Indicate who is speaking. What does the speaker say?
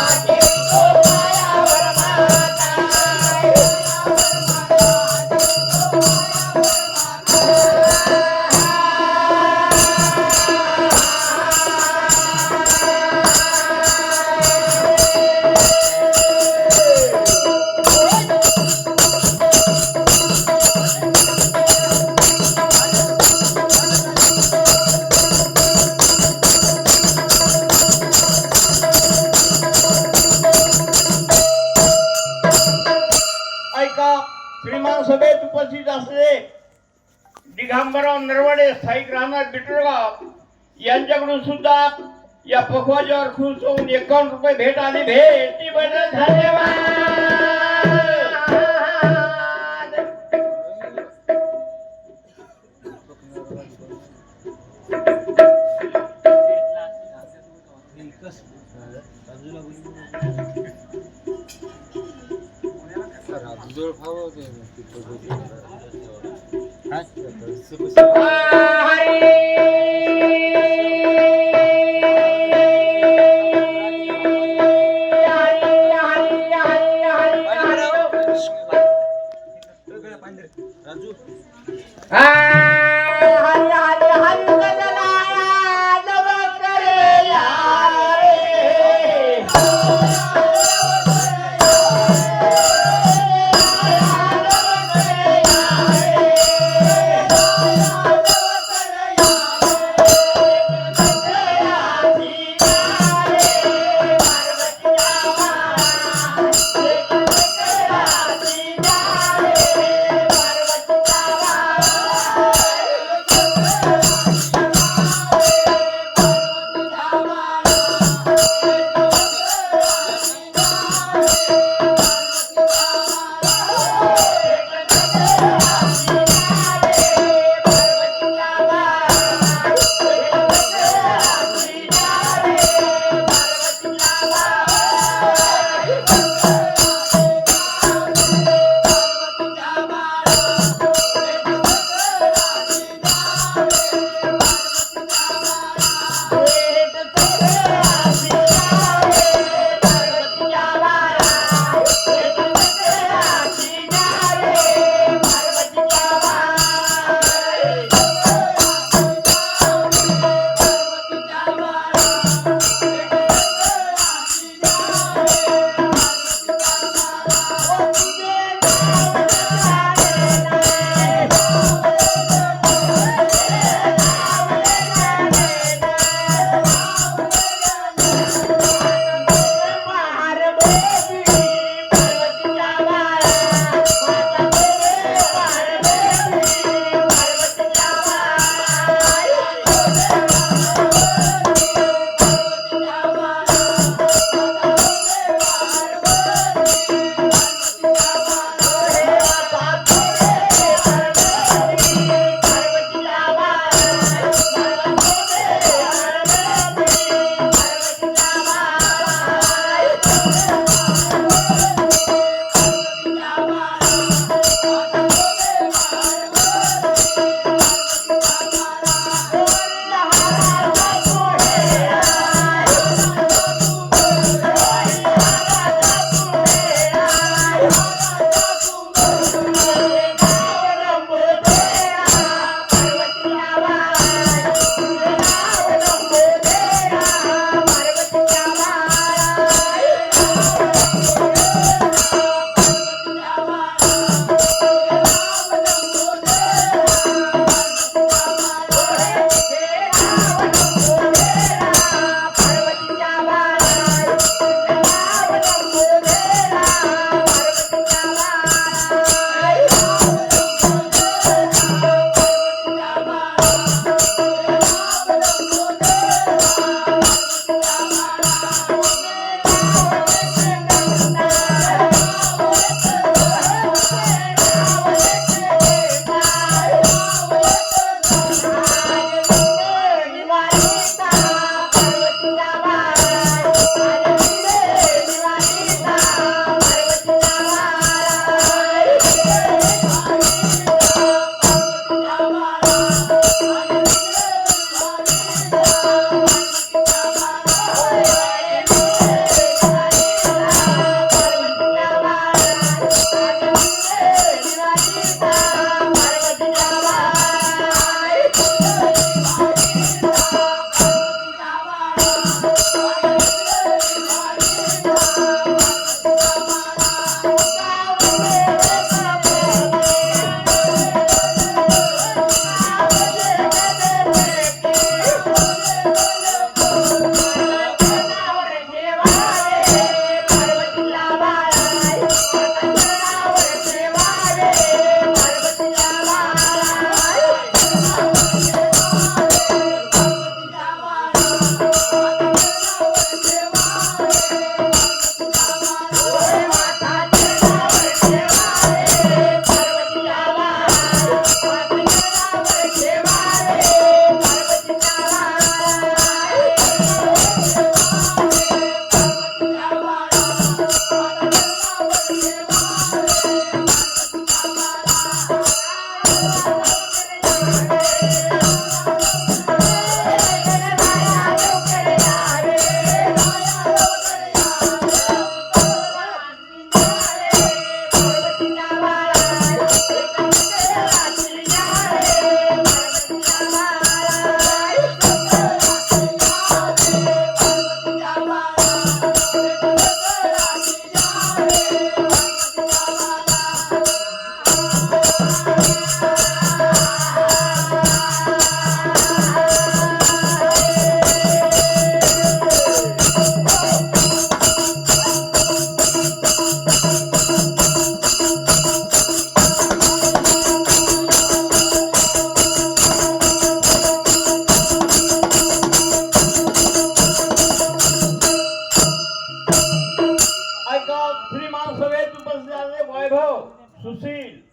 Speaker 1: Yeah. सभेत उपस्थित असलेले दिगंबरराव नरवडे स्थायिक राहणार बिटरगाव यांच्याकडून सुद्धा या पखवाजावर खुश होऊन एकावन्न रुपये भेट आणि भेटी बदल धन्यवाद.
Speaker 2: राजू
Speaker 1: हरी हरी हरी సుశీల్.